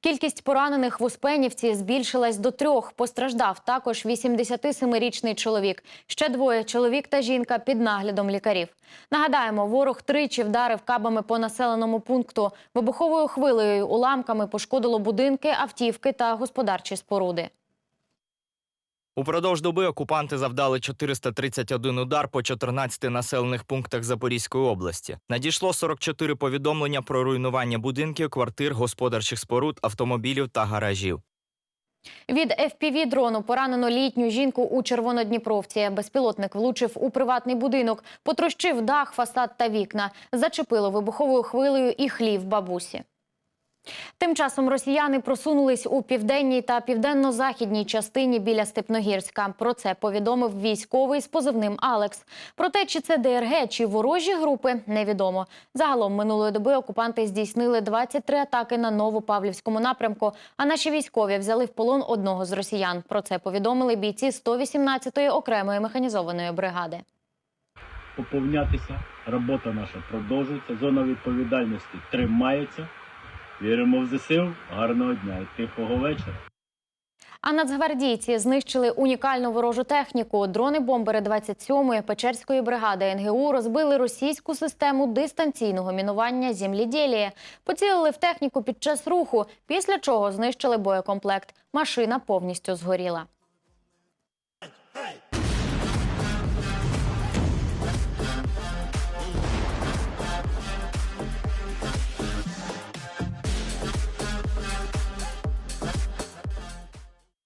Кількість поранених в Успенівці збільшилась до трьох. Постраждав також 87-річний чоловік. Ще двоє чоловік та жінка під наглядом лікарів. Нагадаємо, ворог тричі вдарив кабами по населеному пункту. Вибуховою хвилею уламками пошкодило будинки, автівки та господарчі споруди. Упродовж доби окупанти завдали 431 удар по 14 населених пунктах Запорізької області. Надійшло 44 повідомлення про руйнування будинків, квартир, господарчих споруд, автомобілів та гаражів. Від fpv дрону поранено літню жінку у Червонодніпровці. Безпілотник влучив у приватний будинок, потрощив дах, фасад та вікна. Зачепило вибуховою хвилею і хлів бабусі. Тим часом росіяни просунулись у південній та південно-західній частині біля Степногірська. Про це повідомив військовий з позивним Алекс. Проте, чи це ДРГ, чи ворожі групи, невідомо. Загалом минулої доби окупанти здійснили 23 атаки на Новопавлівському напрямку. А наші військові взяли в полон одного з росіян. Про це повідомили бійці 118-ї окремої механізованої бригади. поповнятися. Робота наша продовжується. Зона відповідальності тримається. Віримо в ЗСУ. Гарного дня і тихого вечора. А нацгвардійці знищили унікальну ворожу техніку. Дрони-бомбери 27-ї Печерської бригади НГУ розбили російську систему дистанційного мінування земліділії. Поцілили в техніку під час руху, після чого знищили боєкомплект. Машина повністю згоріла.